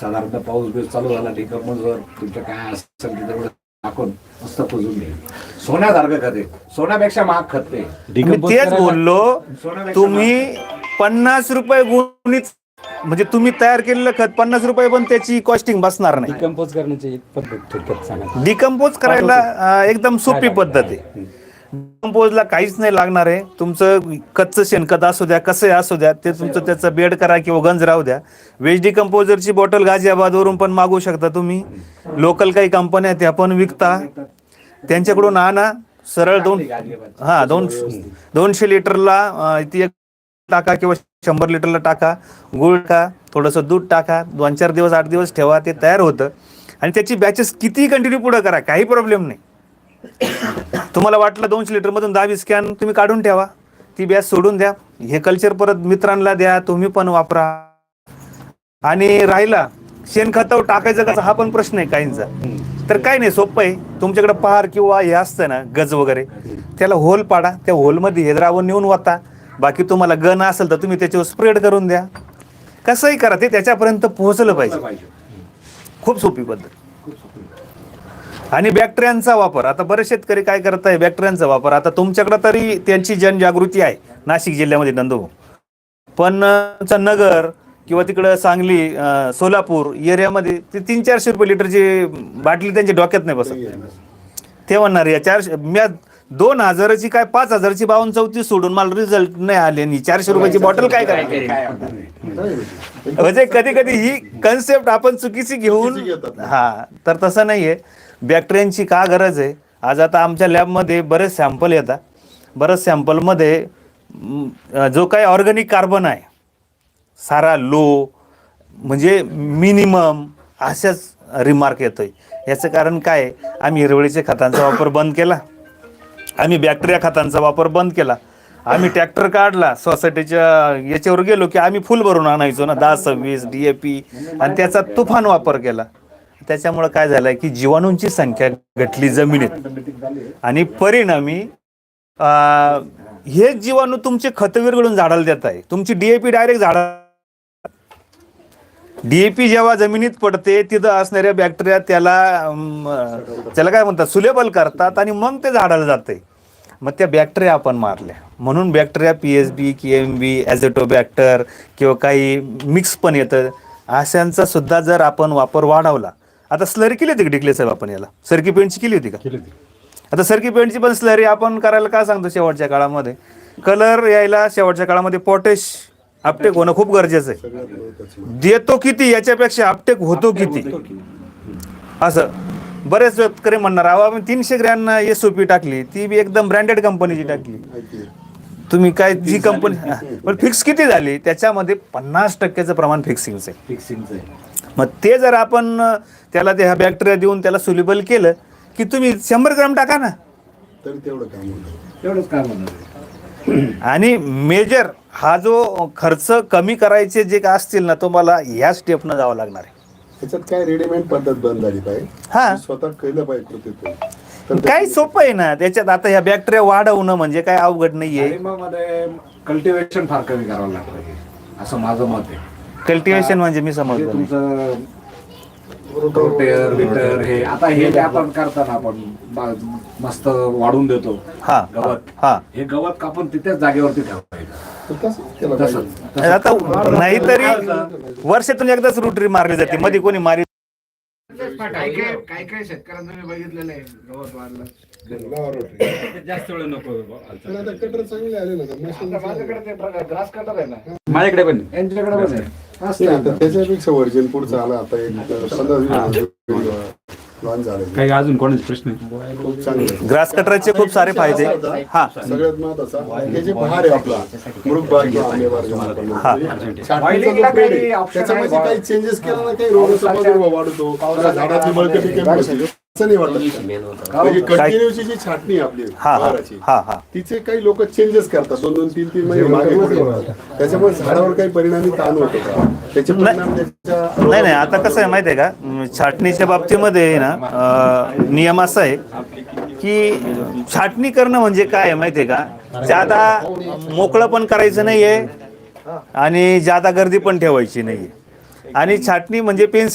साधारणतः पाऊस बिऊस चालू झाला डिकंपोजर तुमच्या काय असेल ते तेवढं टाकून मस्त पुजून घे सोन्यासारखं खत. सोन्यापेक्षा महाग खत मी तेच बोललो तुम्ही पन्नास रुपये गुणित म्हणजे तुम्ही तयार केलेलं खत पन्नास रुपये पण त्याची कॉस्टिंग बसणार नाही. डिकम्पोज करण्याची एक पद्धत थोडक्यात सांगा. डिकम्पोज करायला अं, एकदम सोपी पद्धत आहे. कंपोजला काहीच नाही लागणार आहे. तुमचं कच्चं शेणखत असू द्या कसं असू द्या ते तुमचं त्याचं बेड करा किंवा गंज राहू द्या. वेज डिकम्पोजरची बॉटल गाझियाबादवरून पण मागवू शकता तुम्ही. लोकल काही कंपन्या आहेत त्या पण विकता. त्यांच्याकडून आणा. सरळ दोन हा दोन दोनशे लिटरला ती एक टाका किंवा शंभर लिटरला टाका. गुळ टाका थोडंसं दूध टाका. दोन चार दिवस आठ दिवस ठेवा ते तयार होतं. आणि त्याची बॅचेस किती कंटिन्यू पुढं करा काही प्रॉब्लेम नाही. तुम्हाला वाटलं दोनशे लिटरमधून दहा वीस कॅन तुम्ही काढून ठेवा. ती बॅच सोडून द्या. हे कल्चर परत मित्रांना द्या तुम्ही पण वापरा. आणि राहिला शेणखतावर टाकायचं कसं हा पण प्रश्न आहे काहींचा. तर काही नाही सोपं आहे. तुमच्याकडे पहार किंवा हे असतं ना गज वगैरे त्याला होल पाडा. त्या होलमध्ये हे द्रावण नेऊन वाता. बाकी तुम्हाला गन असेल तर तुम्ही त्याच्यावर स्प्रेड करून द्या. कसंही करा ते त्याच्यापर्यंत पोहोचलं पाहिजे. पाहिजे. खूप सोपी पद्धत. आणि बॅक्टेरियांचा वापर. आता बरेच शेतकरी काय करत आहे बॅक्टेरियांचा वापर. आता तुमच्याकडे तरी त्यांची जनजागृती आहे नाशिक जिल्ह्यामध्ये नंदू पण नगर किंवा तिकडं सांगली सोलापूर एरियामध्ये ते तीन चारशे रुपये लिटरची बाटली त्यांच्या डोक्यात नाही बसत. ते म्हणणार या चारशे म्या दोन हजाराची काय पाच हजाराची बावन्न चौतीस सोडून मला रिझल्ट नाही आले आणि चारशे रुपयाची बॉटल काय करायची. म्हणजे कधी कधी ही कन्सेप्ट आपण चुकीची घेऊन हा तर तसं नाहीये. बॅक्टेरियांची का गरज आहे? आज आता आमच्या लॅबमध्ये बरेच सॅम्पल येतात. बरेच सॅम्पलमध्ये जो काही ऑर्गॅनिक कार्बन आहे सारा लो म्हणजे मिनिमम अशाच रिमार्क येतोय. याचं कारण काय? आम्ही हिरवळीच्या खतांचा वापर बंद केला. आम्ही बॅक्टेरिया खतांचा वापर बंद केला. आम्ही ट्रॅक्टर काढला. सोसायटीच्या याच्यावर गेलो की आम्ही फुल भरून आणायचो ना. दहा सव्वीस डी ए पी आणि त्याचा तुफान वापर केला. त्याच्यामुळे काय झालंय की जीवाणूंची संख्या घटली जमिनीत. आणि परिणामी अं, हे जीवाणू तुमचे खत विरघळून झाडाला देत आहे. तुमची डीएपी डायरेक्ट झाडा डीएपी जेव्हा जमिनीत पडते तिथं असणाऱ्या बॅक्टेरिया त्याला त्याला काय म्हणतात सुलेबल करतात आणि मग ते झाडाला जाते. मग त्या बॅक्टेरिया आपण मारल्या. म्हणून bacteria P H B K M B azotobacter किंवा काही मिक्स पण येतं. अशांचा सुद्धा जर आपण वापर वाढवला आता स्लरी केली होती का डिक्ले साहेब आपण याला? सरकी पेंटची केली होती का? आता सरकी पेंटची पण स्लरी आपण करायला काय सांगतो शेवटच्या काळामध्ये? कलर यायला शेवटच्या काळामध्ये पोटॅश अपटेक होणं खूप गरजेचं आहे. देतो किती याच्यापेक्षा अपटेक होतो किती? असं. बरेच शेतकरी म्हणणार अहो आम्ही तीनशे ग्रॅम एस ओ पी टाकली ती बी एकदम ब्रँडेड कंपनीची टाकली. तुम्ही काय जी कंपनी पण फिक्स किती झाली? त्याच्यामध्ये पन्नास टक्क्याचं प्रमाण फिक्सिंगचं आहे. फिक्सिंगचं आहे. मग ते जर आपण त्याला ते हा बॅक्टेरिया देऊन त्याला सुलिबल केलं की तुम्ही शंभर ग्राम टाका ना. तर तेवढं काम होतं तेवढंच काय म्हणणार आहे. आणि मेजर हा जो खर्च कमी करायचे जे काय असतील ना तुम्हाला ह्या स्टेपनं जावं लागणार आहे. त्याच्यात काय रेडीमेड पद्धत बंद झाली पाहिजे हा. स्वतः केलं पाहिजे कृतीतून. काही सोपं आहे ना त्याच्यात आता ह्या बॅक्टेरिया वाढवणं म्हणजे काय अवघड नाहीये. मध्ये कल्टिवेशन फार कमी करावं लागतं हे. असं माझं मत आहे. कल्टिवेशन म्हणजे मी समजतो. तुमचं रोटेर बिटर हे आता हे जे आपण करताना आपण बा- मस्त वाढून देतो. हा गवत. हा. हे गवत कापून तिथेच जागेवरती ठेवायचं. तर तसंच केलं पाहिजे. तसंच. आता नाहीतरी वर्षातून एकदाच रुटरी मारली जाते. मध्ये कोणी मारी काही काही काही काही शेतकऱ्यांना मी बघितलेलं आहे? गवत वाढलं. जास्त वेळ नको पण आता कटर चांगले आले ना तर machine आता माझ्याकडे ते ग्रास कटर आहे ना. माझ्याकडे पण यांच्याकडे पण आहे. आता. त्याच्यापेक्षा वर्जन पुढचा आला आता एक पंधरा लॉन्च झाले काही अजून कोणाचे प्रश्न आहे? खूप चांगले ग्रास कटरचे खूप सारे फायदे हा सगळ्यात महत्त्वाचा हे जे बहार आहे आपला मृग किंवा. हा. त्याच्यामध्ये काही चेंजेस केला ना काही रोगाचा प्रादुर्भाव वाढतो बळकटी कमी नाही वाटत. म्हणजे कंटिन्यूची जी छाटणी आहे आपली. हा हा. हा हा. तिचे काही लोक चेंजेस करतात. दोन दोन तीन तीन महिने मागे पुढे. होतात. त्याच्यामुळे झाडावर काही परिणामी ताण होतो का? त्याचे परिणाम त्याच्या नाही नाही. आता कसं आहे माहिती आहे का? छाटणीच्या बाबतीमध्ये आहे ना अं, नियम असा आहे की छाटणी करणं म्हणजे काय आहे माहिती आहे का? ज्यादा मोकळं पण करायचं नाहीये आणि ज्यादा गर्दी पण ठेवायची नाहीये. आणि छाटणी म्हणजे पेन्सिल